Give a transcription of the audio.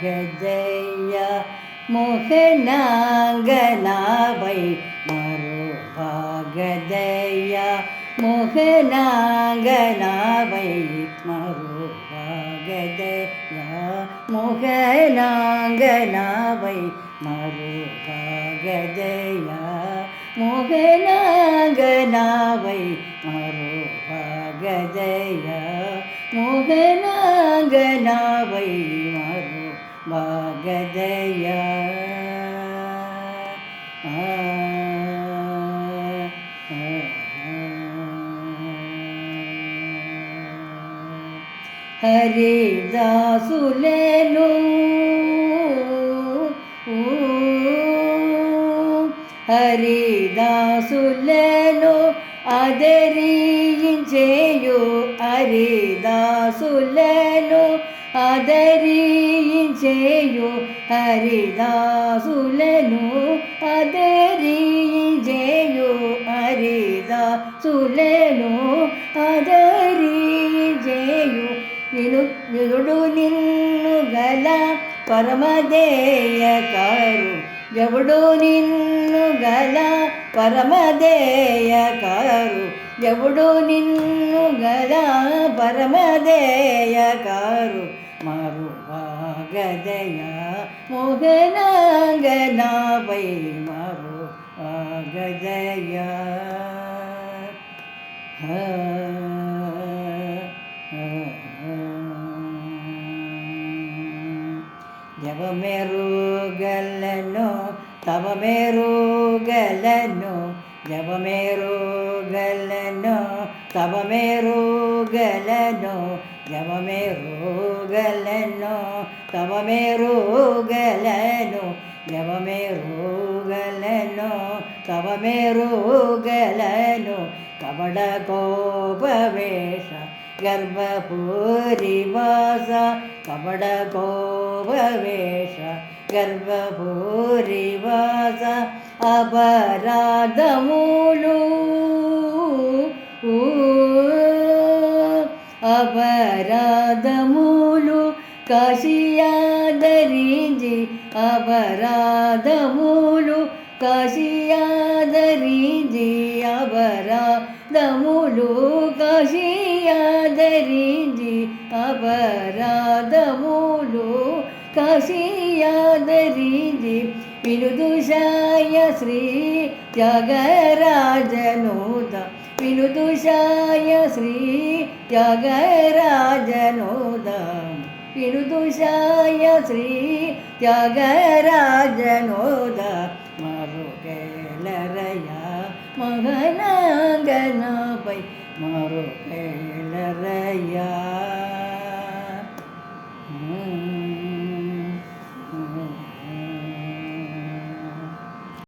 ഭാഗജയ മോഹനാംഗനാവൈ മറുഭാഗജയ മോഹനാംഗനാവൈ മറു ഭാഗജയ മോഹനാംഗനാവൈ മറുഭാഗജയ മോഹനാംഗനാവൈ മറു ഭാഗജയ മോഹനാംഗനാവൈ മറു ഭാഗജയ ആ, ആ, ചെയ്യൂ. ഹരിദാസുലേനു ഹരിദാസുലേനു చేయు హరిదాసులను అదరియజేయు హరిదాసులను అదరియజేయు నిను నిరుడు నిన్ను గల పరమదేయకారు ఎవడు నిన్ను గల పరమదేయకారు ఎవడు నిన్ను గల పరమదేయకారు మరువా ಗದಯ ಮುಗನಾಗನ ವೈಭವೋ ಗದಯ ജപമേറുകലനോ തവമേറുകലനോ ജപമേറുകലനോ തവമേറുകലനോ తవమెరుగలను జవమెరుగలను తవమెరుగలను జవమెరుగలను తవమెరుగలను జవమెరుగలను తవమెరుగలను కబడ కోపవేష గర్భపూరివాస కబడ కోపవేష గర్భపూరివాస అపరాధములు ఊ, అపరాధములు కషియాదరించి అపరాధములు కషియాదరించి అపరాధములు కషియాదరించి అపరాధములు కషియాదరించి పిలుదుషాయ శ్రీ త్యాగరాజనోదా विनुदुषाय श्री विनुदुषाय जनो मरुकेलरया महनाङ्गनापै मरुकेलरया